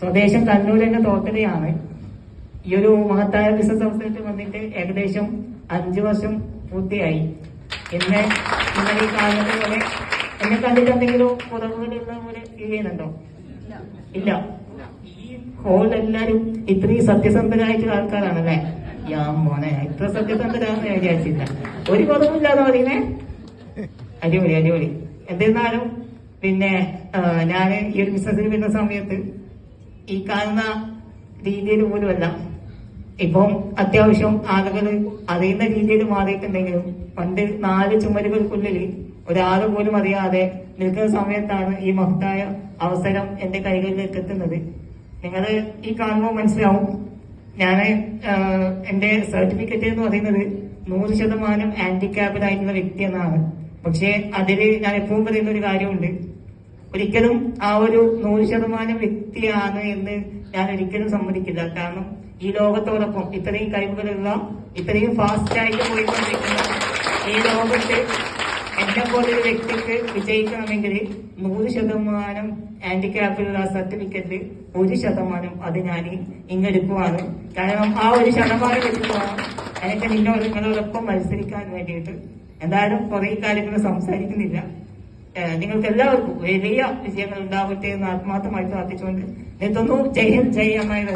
സ്വദേശം കണ്ണൂർ തന്നെ തോട്ടരയാണ് ഈ ഒരു മഹത്തായ ബിസിനസ് അവസരത്തിൽ വന്നിട്ട് ഏകദേശം അഞ്ചു വർഷം പൂർത്തിയായി. എന്നെ നിങ്ങൾ ഈ കാണുന്നത് പോലെ എന്നെ കണ്ടിട്ട് എന്തെങ്കിലും കുറവുകളുള്ള പോലെ ഫീൽ ചെയ്യുന്നുണ്ടോ ഇല്ല. ഈ ഹോൾ എല്ലാരും ഇത്രയും സത്യസന്ധരായിട്ടുള്ള ആൾക്കാരാണല്ലേ? യാ മോനെ ഇത്ര സത്യസന്ധരാന്ന് ഞാൻ വിചാരിച്ചില്ല. ഒരു കുറവില്ലാന്ന് പറയുന്നേ? അടിപൊളി അടിപൊളി. എന്നിരുന്നാലും പിന്നെ ഞാൻ ഈ ഒരു ബിസിനസ്സിൽ വരുന്ന സമയത്ത് ഈ കാണുന്ന രീതിയിൽ പോലുമല്ല. ഇപ്പം അത്യാവശ്യം ആളുകൾ അറിയുന്ന രീതിയിൽ മാറിയിട്ടുണ്ടെങ്കിലും പണ്ട് നാല് ചുമരുകൾക്കുള്ളിൽ ഒരാൾ പോലും അറിയാതെ നിൽക്കുന്ന സമയത്താണ് ഈ മഹത്തായ അവസരം എന്റെ കൈകളിലേക്ക് എത്തുന്നത്. നിങ്ങൾ ഈ കാണുമ്പോൾ മനസ്സിലാവും. ഞാൻ എന്റെ സർട്ടിഫിക്കറ്റ് എന്ന് പറയുന്നത് നൂറ് ശതമാനം ഹാൻഡിക്യാപ്ഡ് ആയിട്ടുള്ള വ്യക്തി എന്നാണ് പക്ഷേ അതിൽ ഞാൻ എപ്പോഴും പറയുന്ന ഒരു കാര്യമുണ്ട്. ഒരിക്കലും ആ ഒരു നൂറ് ശതമാനം വ്യക്തിയാണ് എന്ന് ഞാൻ ഒരിക്കലും സമ്മതിക്കില്ല. കാരണം ഈ ലോകത്തോടൊപ്പം ഇത്രയും കഴിവുകളുള്ള ഇത്രയും ഫാസ്റ്റായിട്ട് പോയിക്കൊണ്ടിരിക്കുന്ന ഈ ലോകത്ത് എന്നെ പോലൊരു വ്യക്തിക്ക് വിജയിക്കണമെങ്കിൽ നൂറ് ശതമാനം ഹാൻഡിക്യാപ്പിലുള്ള സർട്ടിഫിക്കറ്റ് ഒരു ശതമാനം അത് ഞാൻ ഇങ്ങെടുക്കുവാണ്. കാരണം ആ ഒരു ശതമാനം എടുക്കുവാണ് എനിക്ക് നിന്നോട് നിങ്ങളോടൊപ്പം മത്സരിക്കാൻ വേണ്ടിയിട്ട്. എന്തായാലും കുറെ കാര്യങ്ങൾ സംസാരിക്കുന്നില്ല. നിങ്ങൾക്ക് എല്ലാവർക്കും വലിയ വിജയങ്ങൾ ഉണ്ടാവട്ടെ എന്ന് ആത്മാർത്ഥമായി പ്രാർത്ഥിച്ചുകൊണ്ട് നിർത്തുന്നു ജയ് ഹിന്ദ് ജയ് അമ്മായി